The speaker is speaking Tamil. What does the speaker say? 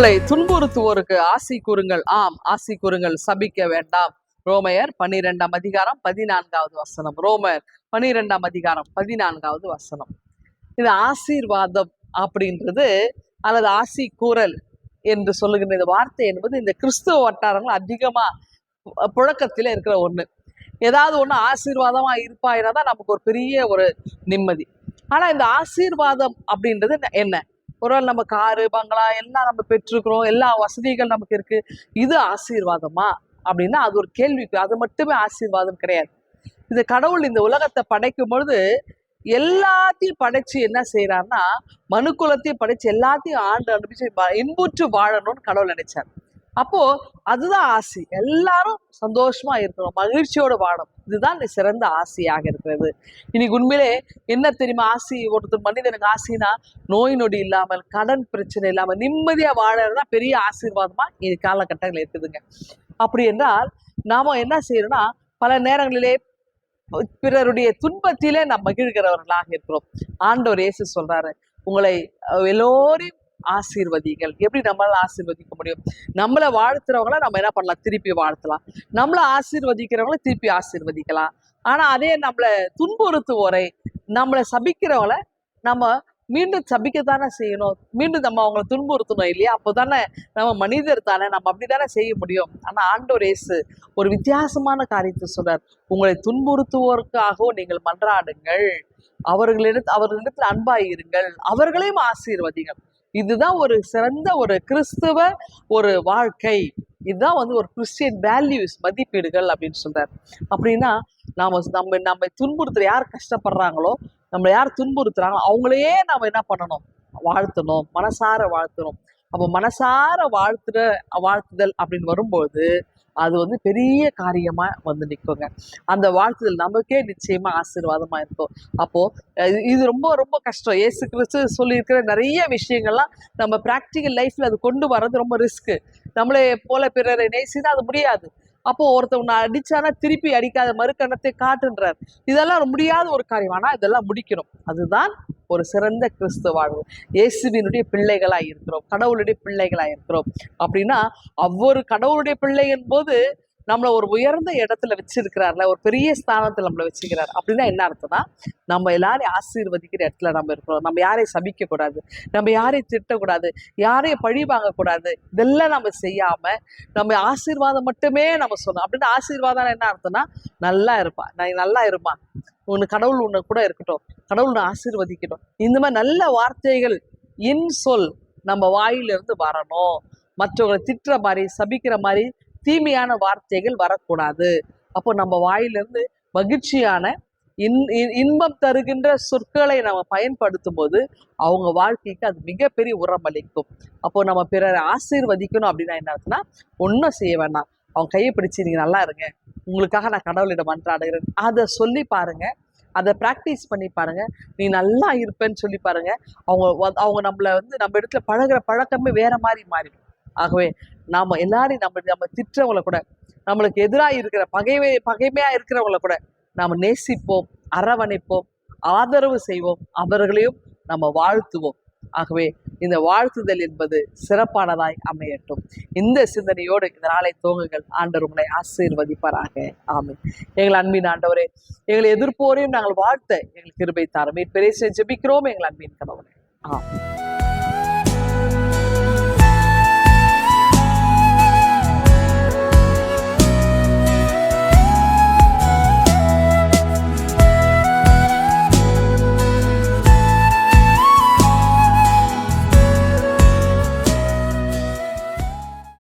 உங்களை துன்புறுத்துவோருக்கு ஆசி கூறுங்கள். ஆம் ஆசி கூறுங்கள். சபிக்க வேண்டாம். ரோமையர் பன்னிரெண்டாம் அதிகாரம் பதினான்காவது வசனம். ரோமர் பன்னிரெண்டாம் அதிகாரம் பதினான்காவது வசனம். இது ஆசீர்வாதம் அப்படின்றது அல்லது ஆசி கூறல் என்று சொல்லுகின்ற இந்த வார்த்தை என்பது இந்த கிறிஸ்துவ வட்டாரங்கள் அதிகமா புழக்கத்தில் இருக்கிற ஒண்ணு. ஏதாவது ஒண்ணு ஆசீர்வாதமா இருப்பாயினா தான் நமக்கு ஒரு பெரிய ஒரு நிம்மதி. ஆனா இந்த ஆசீர்வாதம் அப்படின்றது என்ன? ஒருவேளை நம்ம காரு பங்களா எல்லாம் நம்ம பெற்றிருக்கிறோம். எல்லா வசதிகள் நமக்கு இருக்கு. இது ஆசீர்வாதமா? அப்படின்னா அது ஒரு கேள்விக்கு அது மட்டுமே ஆசீர்வாதம் கிடையாது. இந்த கடவுள் இந்த உலகத்தை படைக்கும் பொழுது எல்லாத்தையும் படைச்சு என்ன செய்யறாருன்னா மனுக்குலத்தையும் படைச்சு எல்லாத்தையும் ஆண்டு அனுப்பிச்சு இன்புற்று வாழணும்னு கடவுள் நினைச்சார். அப்போ அதுதான் ஆசை. எல்லாரும் சந்தோஷமா இருக்கணும். மகிழ்ச்சியோட வாழணும். இதுதான் இந்த சிறந்த ஆசையாக இருக்கிறது. இன்னைக்கு உண்மையிலே என்ன தெரியுமா ஆசி? ஒருத்தர் மனிதனுக்கு ஆசைனா நோய் நொடி இல்லாமல் கடன் பிரச்சனை இல்லாமல் நிம்மதியா வாழறதுனா பெரிய ஆசீர்வாதமா இது காலகட்டங்கள் இருக்குதுங்க. அப்படி என்றால் நாம என்ன செய்யறோம்னா பல நேரங்களிலே பிறருடைய துன்பத்திலே நாம் மகிழ்கிறவர்களாக இருக்கிறோம். ஆண்டவர் இயேசு சொல்றாரு. உங்களை எல்லோரையும் ஆசீர்வதிகள். எப்படி நம்மளால ஆசீர்வதிக்க முடியும்? நம்மளை வாழ்த்துறவங்கள நம்ம என்ன பண்ணலாம்? திருப்பி வாழ்த்தலாம். நம்மளை ஆசீர்வதிக்கிறவங்கள திருப்பி ஆசீர்வதிக்கலாம். ஆனா அதே நம்மளை துன்புறுத்துவோரை நம்மளை சபிக்கிறவங்கள நம்ம மீண்டும் சபிக்கத்தானே செய்யணும்? மீண்டும் நம்ம அவங்கள துன்புறுத்தணும் இல்லையா? அப்போதானே நம்ம மனிதர் தானே நம்ம அப்படித்தானே செய்ய முடியும்? ஆனா ஆண்டோர் ஏசு ஒரு வித்தியாசமான காரியத்தை சொல்றார். உங்களை துன்புறுத்துவோருக்காகவும் நீங்கள் மன்றாடுங்கள். அவர்களிடத்து அவர்களிடத்தில் அன்பாயிருங்கள். அவர்களையும் ஆசீர்வதிகள் இதுதான் ஒரு சிறந்த ஒரு கிறிஸ்துவ ஒரு வாழ்க்கை. இதுதான் வந்து ஒரு கிறிஸ்டியன் வேல்யூஸ் மதிப்பீடுகள் அப்படின்னு சொல்றாரு. அப்படின்னா நாம நம்ம நம்ம துன்புறுத்துற யார் கஷ்டப்படுறாங்களோ நம்மளை யார் துன்புறுத்துறாங்களோ அவங்களையே நாம என்ன பண்ணணும்? வாழ்த்தணும். மனசார வாழ்த்தணும். அப்போ மனசார வாழ்த்துற வாழ்த்துதல் அப்படின்னு வரும்போது அது வந்து பெரிய காரியமா வந்து நிற்குங்க அந்த வாழ்த்துதல் நமக்கே நிச்சயமா ஆசீர்வாதமா இருக்கும். அப்போ இது ரொம்ப ரொம்ப கஷ்டம். ஏசு கிறிஸ்து சொல்லியிருக்கிற நிறைய விஷயங்கள்லாம் நம்ம ப்ராக்டிக்கல் லைஃப்ல அது கொண்டு வர்றது ரொம்ப ரிஸ்க் நம்மளே போல பிறரை நேசினா அது முடியாது. அப்போ ஒருத்தவங்க அடிச்சானா திருப்பி அடிக்காத மறுக்கணத்தை காட்டுன்றார். இதெல்லாம் முடியாத ஒரு காரியம். ஆனால் இதெல்லாம் முடிக்கணும். அதுதான் ஒரு சிறந்த கிறிஸ்துவ இயேசுவினுடைய பிள்ளைகளாக இருக்கிறோம். கடவுளுடைய பிள்ளைகளாக இருக்கிறோம். அப்படின்னா ஒவ்வொரு கடவுளுடைய பிள்ளை என்போது நம்மளை ஒரு உயர்ந்த இடத்துல வச்சிருக்கிறார்ல ஒரு பெரிய ஸ்தானத்தில் நம்மளை வச்சுக்கிறார் அப்படின்னா என்ன அர்த்தம்னா நம்ம எல்லாரையும் ஆசீர்வதிக்கிற இடத்துல நம்ம இருக்கிறோம். நம்ம யாரையும் சபிக்கக்கூடாது. நம்ம யாரையும் திட்டக்கூடாது. யாரையும் பழி வாங்கக்கூடாது. இதெல்லாம் நம்ம செய்யாம நம்ம ஆசீர்வாதம் மட்டுமே நம்ம சொன்னோம் அப்படின்னா ஆசீர்வாதம் என்ன அர்த்தம்னா நல்லா இருப்பா. நான் நல்லா இருப்பா உன்னு கடவுள் உன்னை கூட இருக்கட்டும். கடவுள் உன்னை ஆசீர்வதிக்கட்டும். இந்த மாதிரி நல்ல வார்த்தைகள் இன் சொல் நம்ம வாயிலிருந்து வரணும். மற்றவங்களை திட்டுற மாதிரி சபிக்கிற மாதிரி தீமையான வார்த்தைகள் வரக்கூடாது. அப்போ நம்ம வாயிலிருந்து மகிழ்ச்சியான இன் இன்- இன்பம் தருகின்ற சொற்களை நம்ம பயன்படுத்தும் போது அவங்க வாழ்க்கைக்கு அது மிகப்பெரிய உரம் அளிக்கும் அப்போ நம்ம பிறரை ஆசீர்வதிக்கணும் அப்படின்னா என்ன ஆச்சுன்னா ஒன்றும் செய்ய வேண்டாம். அவங்க கையை பிடிச்சி நீங்க நல்லா இருங்க. உங்களுக்காக நான் கடவுளிடம் மன்றாடுகிறேன். அதை சொல்லி பாருங்க. அதை ப்ராக்டிஸ் பண்ணி பாருங்க. நீ நல்லா இருப்பேன்னு சொல்லி பாருங்க. அவங்க அவங்க நம்மளை வந்து நம்ம இடத்துல பழகுற பழக்கமே வேற மாதிரி மாறிடும். ஆகவே நாம எல்லாரையும் நம்ம நம்ம திட்டுறவங்கள கூட நம்மளுக்கு எதிராக இருக்கிற பகைமை பகைமையா இருக்கிறவங்கள கூட நாம் நேசிப்போம் அரவணைப்போம் ஆதரவு செய்வோம் அவர்களையும் நம்ம வாழ்த்துவோம். ஆகவே இந்த வாழ்த்துதல் என்பது சிறப்பானதாய் அமையட்டும். இந்த சிந்தனையோடு இந்த நாளை துவங்குங்கள். ஆண்டவர் உங்களை ஆசீர்வதிப்பாராக. ஆமை எங்கள் அன்பின் ஆண்டவரே எங்களை எதிர்ப்போரையும் நாங்கள் வாழ்த்த எங்களுக்கு கிருபை தாரும். பெரிய ஜெபிக்கிறோம் எங்கள் அன்பின் கணவரே ஆமாம்